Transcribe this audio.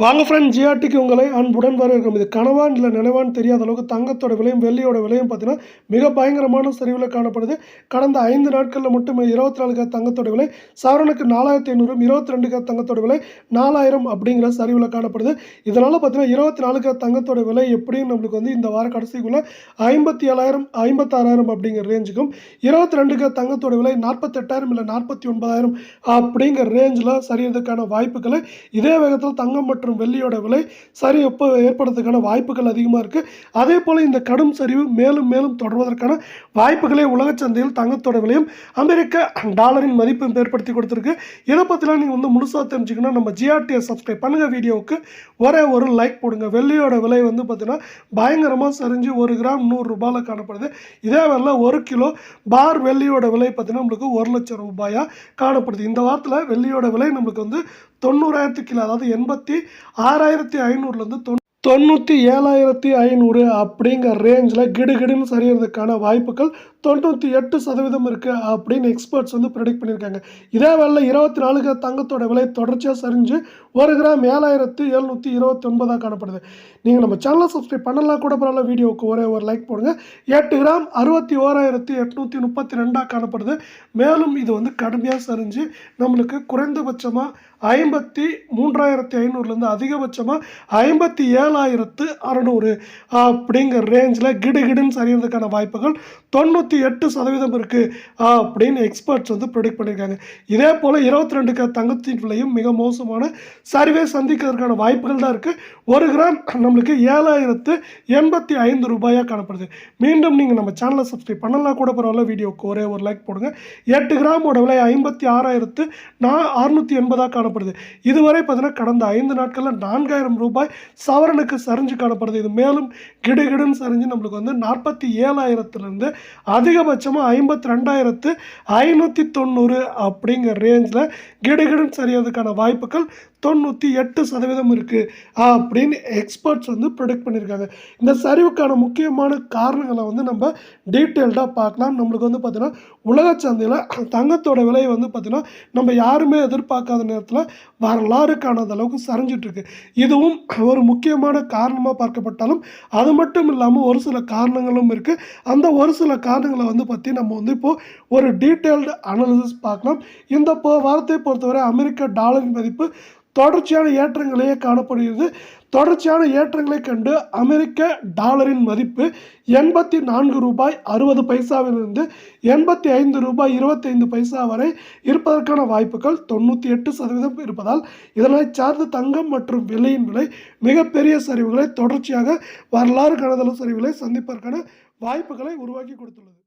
வாங்க ஃப்ரெண்ட் ஜிஆர்டிக்கு உங்களை அன்புடன் வரவேற்கும் இது கனவான் இல்லை நினைவான்னு தெரியாத அளவுக்கு தங்கத்தோட விலையும் வெள்ளியோட விலையும் பார்த்தீங்கன்னா மிக பயங்கரமான சரிவில் காணப்படுது. கடந்த ஐந்து நாட்களில் மட்டுமே இருபத்தி நாலு தங்கத்தோட விலை சவரனுக்கு நாலாயிரத்தி ஐநூறும் இருபத்தி ரெண்டு கேத் தங்கத்தோட விலை நாலாயிரம் அப்படிங்கிற சரிவில் காணப்படுது. இதனால் பார்த்தீங்கன்னா இருபத்தி நாலு கேத் தங்கத்தோட விலை எப்படியும் நம்மளுக்கு வந்து இந்த வார கடைசிக்குள்ள ஐம்பத்தி ஏழாயிரம் ஐம்பத்தாறாயிரம் அப்படிங்கிற ரேஞ்சுக்கும் இருபத்தி ரெண்டு கேத் தங்கத்தோட விலை நாற்பத்தெட்டாயிரம் இல்லை நாற்பத்தி ஒன்பதாயிரம் அப்படிங்கிற ரேஞ்சில் சரியறதுக்கான வாய்ப்புகளை. இதே வேகத்தில் தங்கம் மற்றும் வெள்ளியோட விலை சரி எப்போ ஏற்படுறதுக்கான வாய்ப்புகள் அதிகமாக இருக்குது அதே போல் இந்த கடும் சரிவு மேலும் மேலும் தொடர்வதற்கான வாய்ப்புகளே உலக சந்தையில் தங்கத்தோட விலையும் அமெரிக்க டாலரின் மதிப்பும் ஏற்படுத்தி கொடுத்துருக்கு. இதை பற்றிலாம் நீங்கள் வந்து முழுசாக தெரிஞ்சுக்கணும் நம்ம ஜிஆர்டியை சப்ஸ்கிரைப் பண்ணுங்கள் வீடியோவுக்கு. ஒரே ஒரு லைக் போடுங்க. வெள்ளியோட விலை வந்து பார்த்தீங்கன்னா பயங்கரமாக சரிஞ்சு ஒரு கிராம் நூறு ரூபாயில் காணப்படுது. இதே வேலை ஒரு கிலோ பார் வெள்ளியோட விலை பார்த்தீங்கன்னா நம்மளுக்கு ஒரு லட்சம் ரூபாயாக காணப்படுது. இந்த வாரத்தில் வெள்ளியோட விலை நம்மளுக்கு வந்து தொண்ணூறாயிரத்து கிலோ அதாவது எண்பத்தி ஆறாயிரத்தி ஐநூறுலேருந்து தொண்ணூ தொண்ணூற்றி ஏழாயிரத்தி ஐநூறு அப்படிங்கிற ரேஞ்சில் கிடுகிடுன்னு சரியறதுக்கான வாய்ப்புகள் தொண்ணூற்றி எட்டு சதவீதம் இருக்குது அப்படின்னு எக்ஸ்பர்ட்ஸ் வந்து ப்ரெடிக்ட் பண்ணியிருக்காங்க. இதே வேலை இருபத்தி நாலுக்கு தங்கத்தோட விலை தொடர்ச்சியாக சரிஞ்சு ஒரு கிராம் ஏழாயிரத்து எழுநூற்றி இருபத்தி ஒன்பதாக காணப்படுது. நீங்கள் நம்ம சேனலை சப்ஸ்கிரைப் பண்ணலாம் கூட பரவாயில்ல வீடியோவுக்கு ஒரே ஒரு லைக் போடுங்க. எட்டு கிராம் அறுபத்தி ஓராயிரத்தி எட்நூற்றி முப்பத்தி ரெண்டாக காணப்படுது. மேலும் இது வந்து கடுமையாக சரிஞ்சு நம்மளுக்கு குறைந்தபட்சமாக ஐம்பத்தி மூன்றாயிரத்தி ஐநூறுலேருந்து அதிகபட்சமாக ஐம்பத்தி ஏழு ஏழாயிரத்து அறநூறு அப்படிங்கிற ரேஞ்சில் கிடுகிடுன்னு சரியறதுக்கான வாய்ப்புகள் தொண்ணூற்றி எட்டு சதவீதம் இருக்குது அப்படின்னு எக்ஸ்பர்ட்ஸ் வந்து ப்ரொடிக்ட் பண்ணியிருக்காங்க. இதே போல் இருபத்தி ரெண்டுக்கு தங்கத்தின் விலையும் மிக மோசமான சரிவை சந்திக்கிறதுக்கான வாய்ப்புகள் தான் இருக்குது ஒரு கிராம் நம்மளுக்கு ஏழாயிரத்து எண்பத்தி ஐந்து ரூபாயாக காணப்படுது. மீண்டும் நீங்கள் நம்ம சேனலை சப்ஸ்கிரைப் பண்ணலாம் கூட பரவாயில்ல வீடியோக்கு ஒரே ஒரு லைக் போடுங்க. எட்டு கிராமோட விலை ஐம்பத்தி ஆறாயிரத்து நான் அறுநூற்றி எண்பதாக காணப்படுது. இதுவரை பார்த்தீங்கன்னா கடந்த ஐந்து நாட்களில் நான்காயிரம் ரூபாய் சவரன் சவரனுக்கு சரிஞ்சு காணப்படுது. இது மேலும் கிடுகிடுன்னு சரிஞ்சு நம்மளுக்கு வந்து நாற்பத்தி ஏழாயிரத்துலேருந்து அதிகபட்சமாக ஐம்பத்தி ரெண்டாயிரத்து ஐநூற்றி தொண்ணூறு அப்படிங்கிற ரேஞ்சில் கிடுகிடுன்னு சரியறதுக்கான வாய்ப்புகள் தொண்ணூற்றி எட்டு சதவீதம் இருக்குது அப்படின்னு எக்ஸ்பர்ட்ஸ் வந்து ப்ரொடெக்ட் பண்ணியிருக்காங்க இந்த சரிவுக்கான முக்கியமான காரணங்களை வந்து நம்ம டீட்டெயில்டாக பார்க்கலாம். நம்மளுக்கு வந்து பார்த்திங்கன்னா உலக சந்தையில் தங்கத்தோட விலை வந்து பார்த்திங்கன்னா நம்ம யாருமே எதிர்பார்க்காத நேரத்தில் வரலாறு காணாத அளவுக்கு சரிஞ்சிட்ருக்கு. இதுவும் ஒரு முக்கியமான காரணமாக பார்க்கப்பட்டாலும் அது மட்டும் இல்லாமல் ஒரு சில காரணங்களும் இருக்குது அந்த ஒரு சில காரணங்களை வந்து பற்றி நம்ம வந்து இப்போது ஒரு டீட்டெயில்டு அனாலிசிஸ் பார்க்கலாம். இந்த இப்போ வாரத்தை பொறுத்தவரை அமெரிக்க டாலரின் மதிப்பு தொடர்ச்சியான ஏற்றங்களையே காணப்படுகிறது. தொடர்ச்சியான ஏற்றங்களை கண்டு அமெரிக்க டாலரின் மதிப்பு எண்பத்தி நான்கு ரூபாய் அறுபது பைசாவிலிருந்து எண்பத்தி ஐந்து ரூபாய் இருபத்தைந்து பைசா வரை இருப்பதற்கான வாய்ப்புகள் தொண்ணூற்றி எட்டு சதவீதம் இருப்பதால் இதனை சார்ந்த தங்கம் மற்றும் விலையின் விலை மிகப்பெரிய சரிவுகளை தொடர்ச்சியாக வரலாறு கணதள சரிவுகளை சந்திப்பதற்கான வாய்ப்புகளை உருவாக்கி கொடுத்துள்ளது.